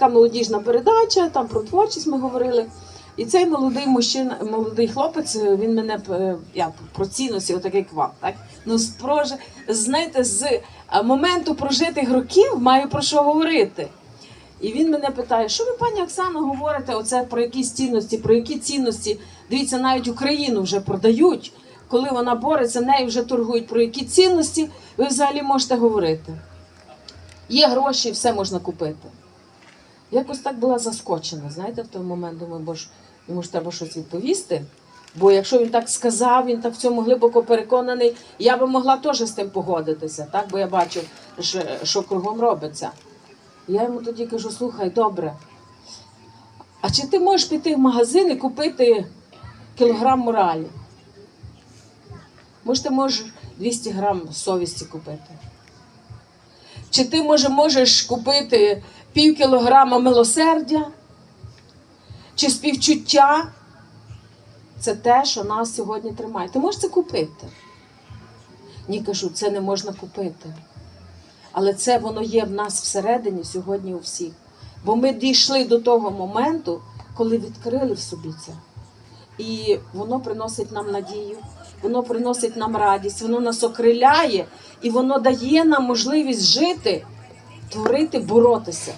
така молодіжна передача, там про творчість ми говорили. І цей молодий мужчина, молодий хлопець, він мене е, я про цінності, отак як вам, так? Ну, з прож... знаєте, з е, моменту прожитих років маю про що говорити. І він мене питає, що ви, пані Оксано, говорите оце про якісь цінності, про які цінності? Дивіться, навіть Україну вже продають, коли вона бореться, нею вже торгують. Про які цінності ви взагалі можете говорити? Є гроші, все можна купити. Якось так була заскочена, знаєте, в той момент думаю, бо ж йому ж треба щось відповісти. Бо якщо він так сказав, він так в цьому глибоко переконаний, я би могла теж з тим погодитися, так? бо я бачу, що, що кругом робиться. Я йому тоді кажу: слухай, добре. А чи ти можеш піти в магазин і купити кілограм моралі? Може, ти можеш 200 грам совісті купити? Чи ти може можеш купити пів кілограма милосердя? Чи співчуття? Це те, що нас сьогодні тримає. Ти можеш це купити? Ні, кажу, це не можна купити. Але це воно є в нас всередині сьогодні у всіх. Бо ми дійшли до того моменту, коли відкрили в собі це. І воно приносить нам надію, воно приносить нам радість, воно нас окриляє і воно дає нам можливість жити, творити, боротися.